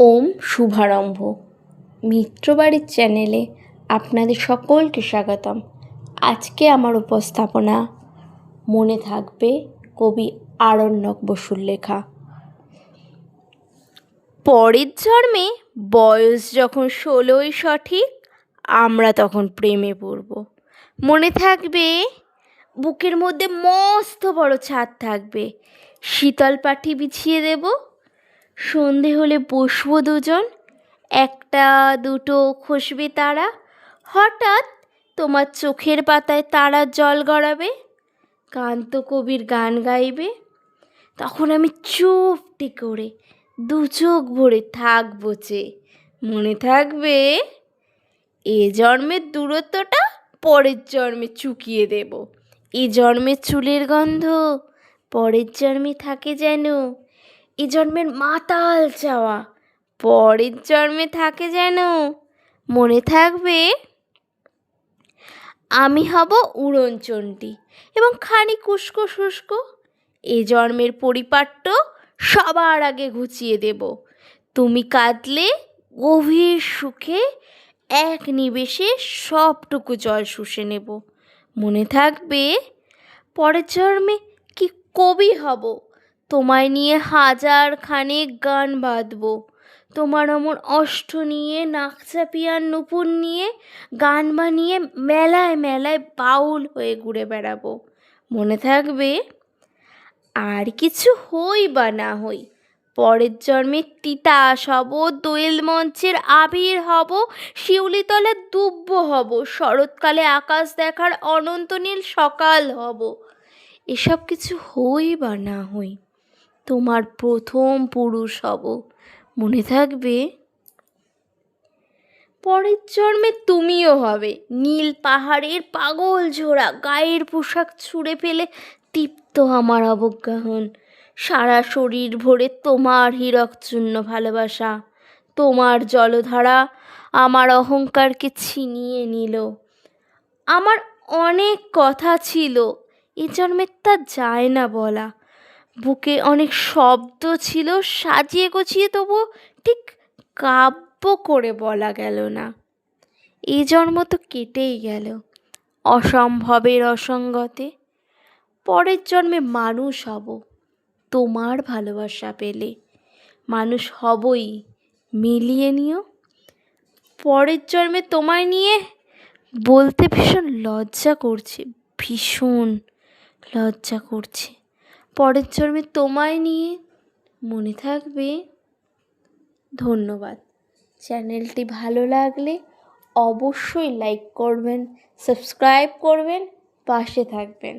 ওম শুভারম্ভ। মিত্রবাড়ির চ্যানেলে আপনাদের সকলকে স্বাগতম। আজকে আমার উপস্থাপনা মনে থাকবে কবি আরণ্যক বসুর লেখা। পরের জন্মে বয়স যখন ষোলোই সঠিক, আমরা তখন প্রেমে পড়ব। মনে থাকবে, বুকের মধ্যে মস্ত বড় ছাদ থাকবে। শীতল পাটি বিছিয়ে দেবো। সন্ধে হলে বসবো দুজন, একটা, দুটো খসবে তারা। হঠাৎ তোমার চোখের পাতায় তারার জল গড়াবে, কান্ত কবির গান গাইবে। তখন আমি চুপটি করে দু চোখ ভরে থাকব চেয়ে মনে থাকবে এ জন্মের দূরত্বটা পরের জন্মে চুকিয়ে দেব। এ জন্মের চুলের গন্ধ পরের জন্মে থাকে যেন এ জন্মের মাতাল চাওয়া। পরের জন্মে থাকে যেন। মনে থাকবে, আমি হব উড়নচণ্ডী এবং খানি কুস্কো শুষ্ক। এ জন্মের পরিপাট্য সবার আগে ঘুচিয়ে দেব। তুমি কাঁদলে গভীর সুখে, এক নিবেশে সবটুকু জল শুষে নেব। মনে থাকবে, পরের জন্মে কি কবি হব? তোমায় নিয়ে হাজার খানেক গান বাঁধব। তোমার অমন অষ্ট নিয়ে, নাক চাপিয়ার নুপুর নিয়ে, গান বানিয়ে মেলায় মেলায় বাউল হয়ে ঘুরে বেড়াবো। মনে থাকবে? আর কিছু হই বা না হই, পরের জন্মে তিতাস হব দোয়েল মঞ্চের আবির হব, শিউলিতলে দুব্ব হব, শরৎকালে আকাশ দেখার অনন্ত নীল সকাল হব। এসব কিছু হই বা না হই তোমার প্রথম পুরুষ হব। মনে থাকবে? পরের জন্মে তুমিও হবে। নীল পাহাড়ের পাগল ঝোড়া, গায়ের পোশাক ছুঁড়ে ফেলে তৃপ্ত আমার অবজ্ঞাহন সারা শরীর ভরে তোমার হীরকচূর্ণ ভালোবাসা। তোমার জলধারা আমার অহংকারকে ছিনিয়ে নিল। আমার অনেক কথা ছিল, এ জন্মের তা যায় না বলা। বুকে অনেক শব্দ ছিল, সাজিয়ে গুছিয়ে তবু ঠিক কাব্য করে বলা গেল না। এই জন্ম তো কেটেই গেল অসম্ভবের অসঙ্গতে। পরের জন্মে মানুষ হব, তোমার ভালোবাসা পেলে মানুষ হবই, মিলিয়ে নিও। পরের জন্মে তোমায় নিয়ে বলতে ভীষণ লজ্জা করছে, ভীষণ লজ্জা করছে। পরের জন্মে তোমায় নিয়ে মনে থাকবে ধন্যবাদ। চ্যানেলটি ভালো লাগলে অবশ্যই লাইক করবেন, সাবস্ক্রাইব করবেন, পাশে থাকবেন।